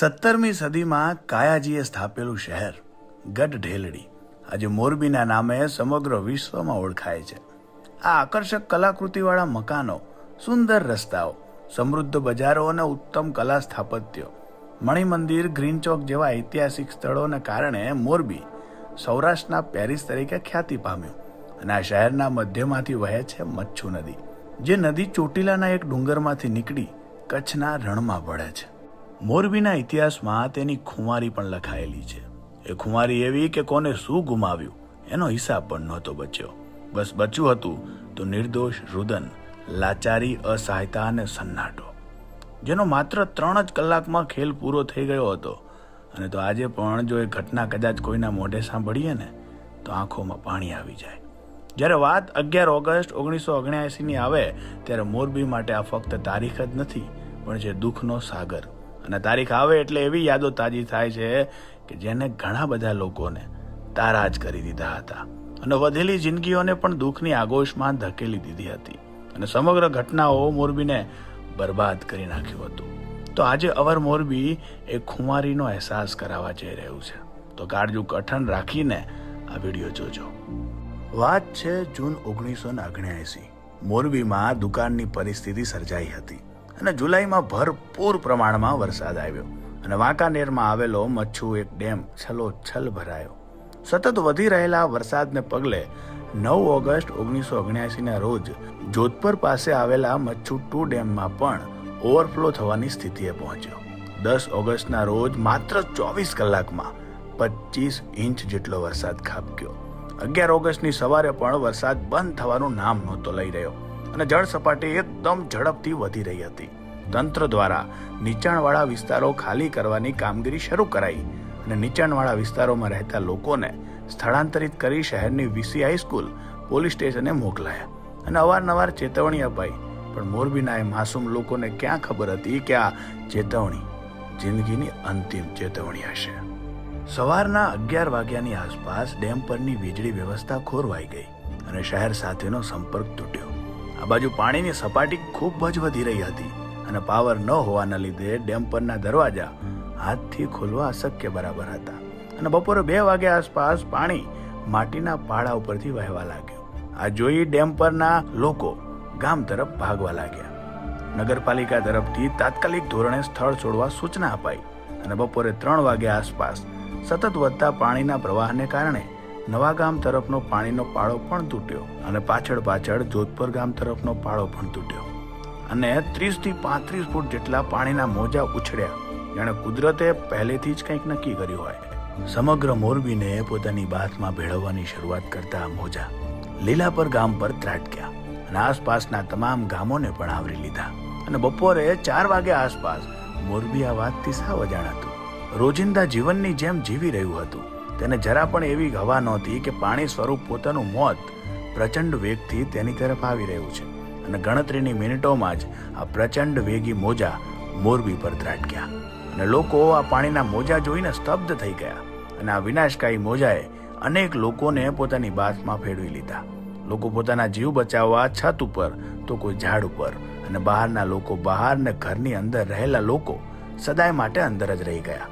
સત્તરમી સદીમાં કાયાજીએ સ્થાપેલું શહેર ગઢ ઢેલડી આજે મોરબીના નામે સમગ્ર વિશ્વમાં ઓળખાય છે. આ આકર્ષક કલાકૃતિવાળા મકાનો, સુંદર રસ્તાઓ, સમૃદ્ધ બજારો અને ઉત્તમ કલા સ્થાપત્યો, મણિમંદિર, ગ્રીન ચોક જેવા ઐતિહાસિક સ્થળોને કારણે મોરબી સૌરાષ્ટ્રના પેરિસ તરીકે ખ્યાતિ પામ્યું અને આ શહેરના મધ્યમાંથી વહે છે મચ્છુ નદી, જે નદી ચોટીલાના એક ડુંગરમાંથી નીકળી કચ્છના રણમાં પડે છે. મોરબીના ઇતિહાસમાં તેની ખુમારી પણ લખાયેલી છે. એ ખુમારી એવી કે કોને શું ગુમાવ્યું, એનો હિસાબ પણ નહોતો બચ્યો. બસ બચ્યું હતું, તો નિર્દોષ, રુદન, લાચારી, અસહાયતા અને સન્નાટો. જેનો માત્ર ત્રણ જ કલાકમાં ખેલ પૂરો થઈ ગયો હતો. અને તો આજે પણ જો એ ઘટના કદાચ કોઈના મોઢે સાંભળીએ ને, તો આંખોમાં પાણી આવી જાય. જ્યારે વાત અગિયાર ઓગસ્ટ ઓગણીસો ઓગણ્યાસીની આવે, ત્યારે મોરબી માટે આ ફક્ત તારીખ જ નથી, પણ છે દુઃખનો સાગર અને તારીખ આવે એટલે એવી યાદો તાજી થાય છે કે જેને ઘણા બધા લોકોને તારા જ કરી દીધા હતા. અને વધેલી જિંદગીઓને પણ દુઃખની આગોશમાં ધકેલી દીધી હતી. અને સમગ્ર ઘટનાઓ મોરબીને બરબાદ કરી નાખ્યું હતું. તો આજે અવર મોરબી એ ખુમારીનો અહેસાસ કરાવવા જઈ રહ્યું છે. તો કાળજુ કઠણ રાખીને આ વીડિયો જોજો. વાત છે જૂન ઓગણીસો ને ઓગણ્યાએંસી મોરબીમાં દુકાનની પરિસ્થિતિ સર્જાઈ હતી. અને જુલાઈમાં ભરપૂર પ્રમાણમાં વરસાદ આવ્યો. અને વાંકાનેરમાં આવેલો મચ્છુ એક ડેમ છલોછલ ભરાયો. સતત વધી રહેલા વરસાદને પગલે નવ ઓગસ્ટ ઓગણીસો ઓગણ્યાસીના રોજ જોધપુર પાસે આવેલા મચ્છુ ટુ ડેમમાં પણ ઓવરફ્લો થવાની સ્થિતિએ પહોંચ્યો. દસ ઓગસ્ટના રોજ માત્ર ચોવીસ કલાકમાં પચીસ ઇંચ જેટલો વરસાદ ખાબક્યો. અગિયાર ઓગસ્ટની સવારે પણ વરસાદ બંધ થવાનું નામ નહોતો લઈ રહ્યો. અને જળ સપાટી એકદમ ઝડપથી વધી રહી હતી. તંત્ર દ્વારા નીચાણવાળા વિસ્તારો ખાલી કરવાની કામગીરી શરૂ કરાઈ અને નીચાણવાળા વિસ્તારોમાં રહેતા લોકોને સ્થળાંતરિત કરી શહેરની વીસી હાઈસ્કૂલ પોલીસ સ્ટેશને મોકલાયા. અને અવારનવાર ચેતવણી અપાઈ. પણ મોરબીના એ માસૂમ લોકોને ક્યાં ખબર હતી કે આ ચેતવણી જિંદગીની અંતિમ ચેતવણી હશે? સવારના અગિયાર વાગ્યાની આસપાસ ડેમ પરની વીજળી વ્યવસ્થા ખોરવાઈ ગઈ અને શહેર સાથેનો સંપર્ક તૂટ્યો. આ બાજુ પાણીની સપાટી ખૂબ જ વધી રહી હતી અને પાવર ન હોવાના લીધે ડેમ પરના દરવાજા હાથથી ખોલવા અશક્ય બરાબર હતા. અને બપોરે બે વાગ્યા આસપાસ પાણી માટીના પાડા ઉપરથી વહેવા લાગ્યું. આ જોઈ ડેમ પરના લોકો ગામ તરફ ભાગવા લાગ્યા. નગરપાલિકા તરફથી તાત્કાલિક ધોરણે સ્થળ છોડવા સૂચના અપાઈ અને બપોરે ત્રણ વાગ્યા આસપાસ સતત વધતા પાણીના પ્રવાહને કારણે નવા ગામ તરફનો પાણીનો પાળો પણ તૂટ્યો અને પાછળ પાછળ જોધપુર ગામ તરફનો પાળો પણ તૂટ્યો. અને ત્રીસથી પાંત્રીસ ફૂટ જેટલા પાણીના મોજા ઉછળ્યા. જાણે કુદરતે પહેલેથી જ કંઈક નક્કી કર્યું હોય. સમગ્ર મોરબીને પોતાની બાથમાં ભેળવવાની શરૂઆત કરતા મોજા લીલાપર ગામ પર ત્રાટક્યા અને આસપાસના તમામ ગામોને પણ આવરી લીધા. અને બપોરે ચાર વાગ્યા આસપાસ મોરબી આ વાતથી સાવ અજાણ હતું. રોજિંદા જીવનની જેમ જીવી રહ્યું હતું. તેને જરા પણ એવી હવા નહોતી કે પાણી સ્વરૂપ પોતાનું મોત પ્રચંડ વેગથી તેની તરફ આવી રહ્યું છે. અને ગણતરીની મિનિટોમાં જ આ પ્રચંડ વેગી મોજા મોરબી પર ત્રાટક્યા. અને લોકો આ પાણીના મોજા જોઈને સ્તબ્ધ થઈ ગયા. અને આ વિનાશકારી મોજાએ અનેક લોકોને પોતાની બાથમાં ફેરવી લીધા. લોકો પોતાના જીવ બચાવવા છત ઉપર તો કોઈ ઝાડ ઉપર. અને બહારના લોકો બહાર ને ઘરની અંદર રહેલા લોકો સદાય માટે અંદર જ રહી ગયા.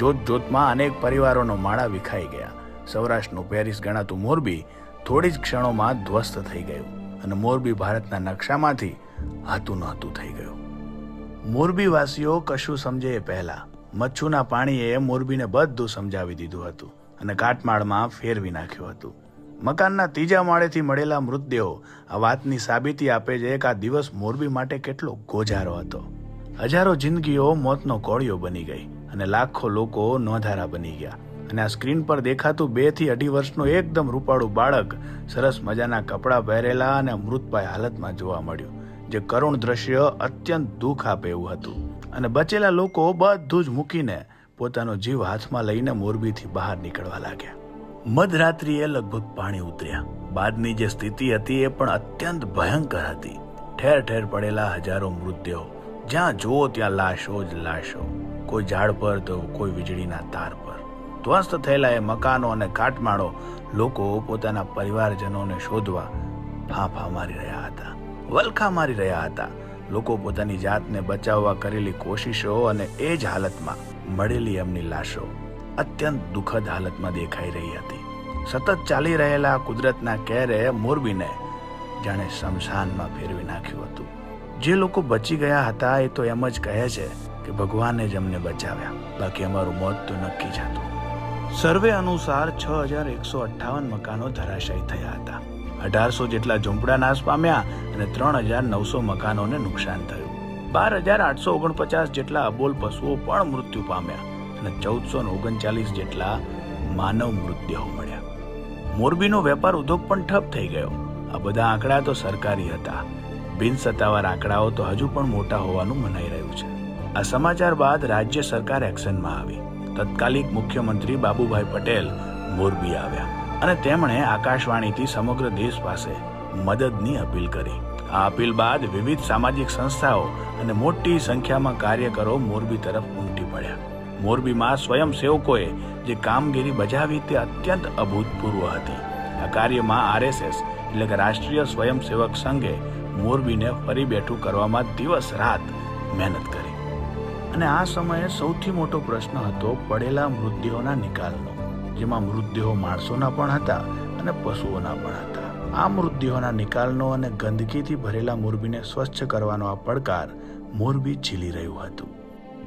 જોત જોતમાં અનેક પરિવારોનો માળા વિખાઈ ગયા. સૌરાષ્ટ્રનું પેરિસ ગણાતું મોરબી થોડી જ ક્ષણોમાં ધ્વસ્ત થઈ ગયું અને મોરબી ભારતના નકશામાંથી હતું નહોતું થઈ ગયું. મોરબીવાસીઓ કશું સમજે એ પહેલા. મચ્છુના પાણીએ મોરબીને બધું સમજાવી દીધું હતું અને કાટમાળમાં ફેરવી નાખ્યું હતું. મકાનના ત્રીજા માળેથી મળેલા મૃતદેહો આ વાતની સાબિતી આપે છે કે આ દિવસ મોરબી માટે કેટલો ગોજારો હતો. હજારો જિંદગીઓ મોતનો કોળિયો બની ગઈ. અને લાખો લોકો નોંધારા બની ગયા. અને આ સ્ક્રીન પર દેખાતું બેથી અઢી વર્ષનું એકદમ રૂપાળું બાળક સરસ મજાના કપડાં પહેરેલા અને મૃતપાય હાલતમાં જોવા મળ્યું, જે કરુણ દ્રશ્ય અત્યંત દુઃખ આપે એવું હતું. અને બચેલા લોકો બધું જ મૂકીને પોતાનો જીવ હાથમાં લઈને મોરબીથી બહાર નીકળવા લાગ્યા. મધરાત્રિએ લગભગ પાણી ઉતર્યા. બાદની જે સ્થિતિ હતી એ પણ અત્યંત ભયંકર હતી. ઠેર ઠેર પડેલા હજારો મૃતદેહો, જ્યાં જુઓ ત્યાં લાશો જ લાશો. કોઈ ઝાડ પર તો કોઈ વીજળીના તાર પર. ધ્વસ્ત થયેલા એ મકાનો અને કાટમાળો લોકો પોતાના પરિવારજનોને શોધવા ફાંફા મારી રહ્યા હતા. વલખા મારી રહ્યા હતા. લોકો પોતાની જાતને બચાવવા કરેલી કોશિશો અને એ જ હાલતમાં મળેલી એમની લાશો અત્યંત દુઃખદ હાલતમાં દેખાઈ રહી હતી. સતત ચાલી રહેલા કુદરતના કેરે મોરબીને જાણે શમશાનમાં ફેરવી નાખ્યું હતું. જે લોકો બચી ગયા હતા એ તો એમ જ કહે છે કે ભગવાને જ અમને બચાવ્યા. બાકી અમારું મોત તો નક્કી જ હતું. સર્વે અનુસાર છ હજાર એકસો અઠ્ઠાવન મકાનો ધરાશાયી થયા હતા. અઢારસો જેટલા ઝૂંપડા નાશ પામ્યા અને ત્રણ હજાર નવસો મકાનોને નુકસાન થયું. બાર હજાર આઠસો ઓગણપચાસ જેટલા અબોલ પશુઓ પણ મૃત્યુ પામ્યા અને ચૌદસો ઓગણચાલીસ જેટલા માનવ મૃતદેહો મળ્યા. મોરબીનો વેપાર ઉદ્યોગ પણ ઠપ થઈ ગયો. આ બધા આંકડા તો સરકારી હતા. બિન સત્તાવાર આંકડાઓ તો હજુ પણ મોટા હોવાનું મનાઈ રહ્યું છે. આ સમાચાર બાદ રાજ્ય સરકાર એક્શનમાં આવી. તત્કાલિક મુખ્યમંત્રી બાબુભાઈ પટેલ મોરબી આવ્યા અને તેમણે આકાશવાણીથી સમગ્ર દેશ પાસે મદદની અપીલ કરી. આ અપીલ બાદ વિવિધ સામાજિક સંસ્થાઓ અને મોટી સંખ્યામાં કાર્યકરો મોરબી તરફ ઉમટી પડ્યા. મોરબીમાં સ્વયંસેવકોએ જે કામગીરી બજાવી તે અત્યંત અભૂતપૂર્વ હતી. આ કાર્યમાં આરએસએસ એટલે કે રાષ્ટ્રીય સ્વયંસેવક સંઘે મોરબીને ફરી બેઠું કરવામાં દિવસ રાત મહેનત કરી. અને આ સમયે સૌથી મોટો પ્રશ્ન હતો પડેલા મૃતદેહોના નિકાલનો, જેમાં મૃતદેહો માણસોના પણ હતા અને પશુઓના પણ હતા. આ મૃતદેહોના નિકાલનો અને ગંદકીથી ભરેલા મોરબીને સ્વચ્છ કરવાનો આ પડકાર મોરબી ઝીલી રહ્યું હતું.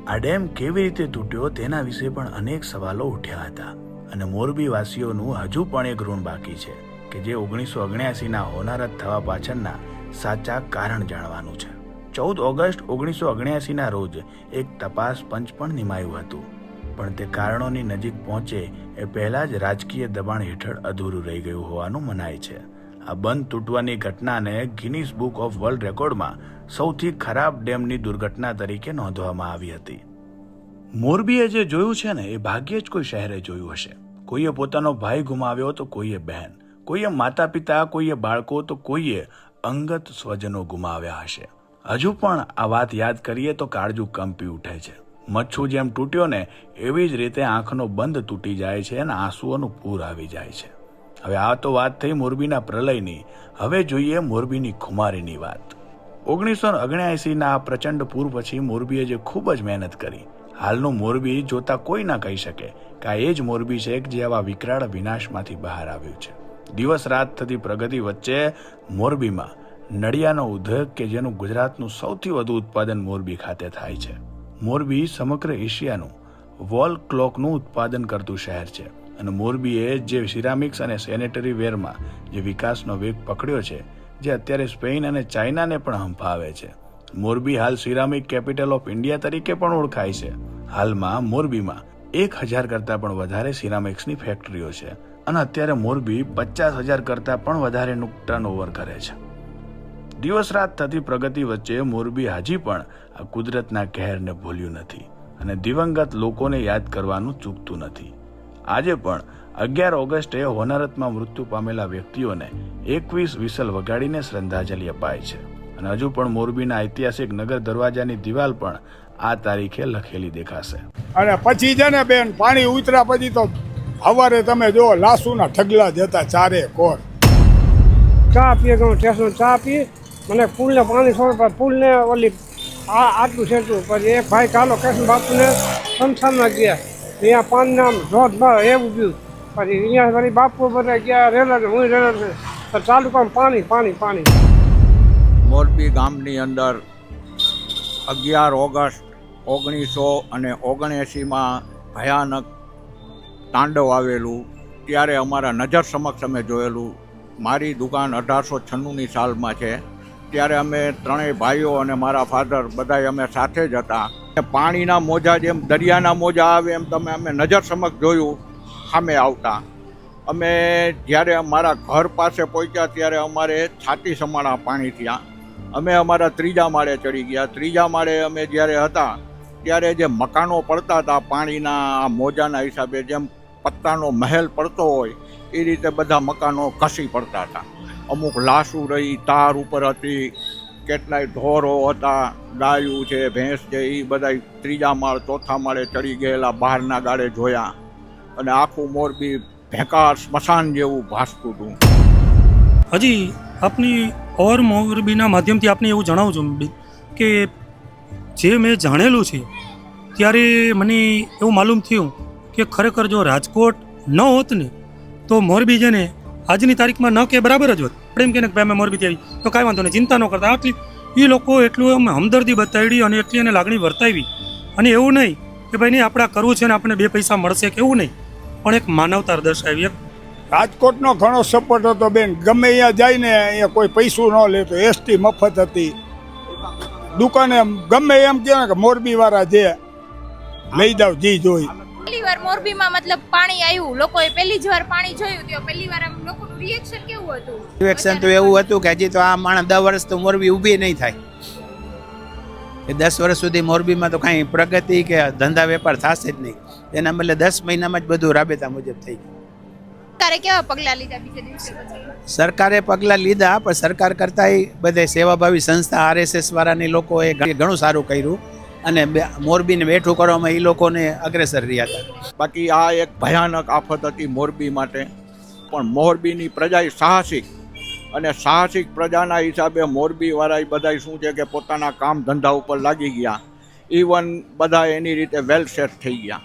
આ ડેમ કેવી રીતે તૂટ્યો તેના વિશે પણ અનેક સવાલો ઉઠ્યા હતા. અને મોરબી વાસીઓનું હજુ પણ એક ઋણ બાકી છે કે જે ઓગણીસો ઓગણ્યાસીના હોનારત થવા પાછળના સાચા કારણ જાણવાનું છે. ચૌદ ઓગસ્ટ ઓગણીસો ઓગણ્યાસીના રોજ એક તપાસ પંચ પણ નિમાયું હતું. પણ તે કારણોની નજીક પહોંચે એ પહેલાં જ રાજકીય દબાણ હેઠળ અધૂરું રહી ગયું હોવાનું મનાય છે. આ બંધ તૂટવાની ઘટનાને ગિનીસ બુક ઓફ વર્લ્ડ રેકોર્ડમાં સૌથી ખરાબ ડેમની દુર્ઘટના તરીકે નોંધવામાં આવી હતી. મોરબીએ જે જોયું છે ને, એ ભાગ્યે જ કોઈ શહેરે જોયું હશે. કોઈએ પોતાનો ભાઈ ગુમાવ્યો તો કોઈએ બહેન. કોઈએ માતા પિતા કોઈએ બાળકો તો કોઈએ અંગત સ્વજનો ગુમાવ્યા હશે. હજુ પણ આ વાત યાદ કરીએ તો કાળજું કંપી ઉઠે છે. મચ્છુ જેમ તૂટ્યો ને, એવી જ રીતે આંખનો બંધ તૂટી જાય છે અને આંસુઓનું પૂર આવી જાય છે. હવે આ તો વાત થઈ મોરબીના પ્રલયની. હવે જોઈએ મોરબીની ખુમારીની વાત. ઓગણીસો ઓગણ્યાએંસીના આ પ્રચંડ પૂર પછી મોરબીએ જે ખૂબ જ મહેનત કરી. હાલનું મોરબી જોતા કોઈ ના કહી શકે કે આ એ જ મોરબી છે જે આવા વિકરાળ વિનાશમાંથી બહાર આવ્યું છે. દિવસ રાત થતી પ્રગતિ વચ્ચે મોરબીમાં નડિયાનો ઉદ્યોગ કે જેનું ગુજરાતનું સૌથી વધુ ઉત્પાદન મોરબી ખાતે થાય છે. મોરબી સમગ્ર એશિયાનું વોલ ક્લોકનું ઉત્પાદન કરતું શહેર છે અને મોરબીએ જે સિરામિક્સ અને સેનેટરી વેરમાં જે વિકાસનો વેગ પકડ્યો છે, જે અત્યારે સ્પેન અને ચાઇનાને પણ હંફાવે છે. મોરબી હાલ સિરામિક કેપિટલ ઓફ ઇન્ડિયા તરીકે પણ ઓળખાય છે. હાલમાં મોરબીમાં એક હજાર કરતાં પણ વધારે સિરામિક્સની ફેક્ટરીઓ છે અને અત્યારે મોરબી પચાસ હજાર કરતાં પણ વધારેનું ટર્નઓવર કરે છે. દિવસ રાત થતી પ્રગતિ વચ્ચે મોરબી હજી પણ આ કુદરતના કહેરને ભૂલ્યું નથી અને દિવંગત લોકોને યાદ કરવાનું ચૂકતું નથી. આજે પણ અગિયાર ઓગસ્ટે હોનારતમાં મૃત્યુ પામેલા વ્યક્તિઓને એકવીસ વિસલ વગાડીને શ્રદ્ધાંજલિ અપાય છે. અને હજુ પણ મોરબીના ઐતિહાસિક નગર દરવાજાની દિવાલ પણ આ તારીખે લખેલી દેખાશે. અને પછી છે ને બેન પાણી ઉતર્યા પછી તો સવારે તમે જો લાસુના ઠગલા જતા ચારે કોર. ચા પીએ હું સ્ટેશન ચા પી મને પુલને પાણી છોડ પુલને ઓલી આ આટલું છેટલું. પછી એક ભાઈ ચાલો કૃષ્ણ બાપુને સંસ્થાનમાં ગયા. અહીંયા પાણીને આમ ધોધમાં એવું ગયું. પછી અહીંયા વળી બાપુ બધા ગયા રેલર હું રેલર તો પણ પાણી પાણી પાણી. મોરબી ગામની અંદર અગિયાર ઓગસ્ટ ઓગણીસો અને ઓગણએંસીમાં ભયાનક તાંડવ આવેલું. ત્યારે અમારા નજર સમક્ષ અમે જોયેલું. મારી દુકાન અઢારસો છન્નુંની સાલમાં છે. ત્યારે અમે ત્રણેય ભાઈઓ અને મારા ફાધર બધાય અમે સાથે જ હતા. પાણીના મોજા જેમ, દરિયાના મોજા આવે એમ તમે અમે નજર સમક્ષ જોયું, સામે આવતા. અમે જ્યારે અમારા ઘર પાસે પહોંચ્યા ત્યારે અમારે છાતી સમાણા પાણી થયા. અમે અમારા ત્રીજા માળે ચડી ગયા. ત્રીજા માળે અમે જ્યારે હતા, ત્યારે જે મકાનો પડતા હતા પાણીના મોજાના હિસાબે, જેમ પત્તાનો મહેલ પડતો હોય, એ રીતે બધા મકાનો ઘસી પડતા હતા. અમુક લાશું રહી, તાર ઉપર હતી, કેટલાય ઢોરો હતા ગાયું છે, ભેંસ છે એ બધા ત્રીજા માળ, ચોથા માળે ચડી ગયેલા બહારના ગાળે જોયા. અને આખું મોરબી ભેંકાર સ્મશાન જેવું ભાસતું હતું. હજી આપની ઓર મોરબીના માધ્યમથી આપને એવું જણાવું કે જે મેં જાણેલું છે, ત્યારે મને એવું માલુમ થયું કે ખરેખર જો રાજકોટ ન હોત ને, તો મોરબી છે ને આજની તારીખમાં ન કે, બરાબર જ હોત. આપણે એમ કે મોરબી ભાઈ, અમે મોરબીથી આવી. તો કાંઈ વાંધો નહીં, ચિંતા ન કરતા. આટલી એ લોકો એટલું એમ હમદર્દી બતાવી અને એટલી એને લાગણી વર્તાવી. અને એવું નહીં કે ભાઈ, નહીં, આપણે કરવું છે ને આપણને બે પૈસા મળશે કે એવું નહીં. પણ એક માનવતા દર્શાવી એક. રાજકોટનો ઘણો સપોર્ટ હતો બેન. ગમે અહીંયા જાય ને અહીંયા કોઈ પૈસું ન લેતો એસટી મફત હતી. દુકાને ગમે એમ કહે કે મોરબી વાળા જે લઈ જાવ જી જોઈ. મોરબીમાં મતલબ પાણી આવ્યું લોકોએ પહેલી જ વાર પાણી જોયું તો પહેલી વાર આમ લોકોનું રિએક્શન કેવું હતું? રિએક્શન તો એવું હતું કે હજી તો આ માણસ દસ વર્ષ તો મોરબી ઊભી નહીં થાય. એ દસ વર્ષ સુધી મોરબીમાં તો કાંઈ પ્રગતિ કે ધંધા વેપાર થશે જ નહીં. એના બદલે દસ મહિનામાં જ બધું રાબેતા મુજબ થઈ ગયું. સરકારે કેવા પગલા લીધા બીજે દિવસે પછી? સરકારે પગલા લીધા પણ સરકાર કરતાંય બધે સેવાભાવી સંસ્થા આરએસએસ વાળાની લોકોએ ઘણું સારું કર્યું. અને મોરબીને બેઠું કરવામાં એ લોકોને અગ્રેસર રહ્યા હતા. બાકી આ એક ભયાનક આફત હતી મોરબી માટે. પણ મોરબીની પ્રજા સાહસિક. અને સાહસિક પ્રજાના હિસાબે મોરબીવાળા એ બધા શું છે કે પોતાના કામ ધંધા ઉપર લાગી ગયા. ઇવન બધા એની રીતે વેલ સેટ થઈ ગયા.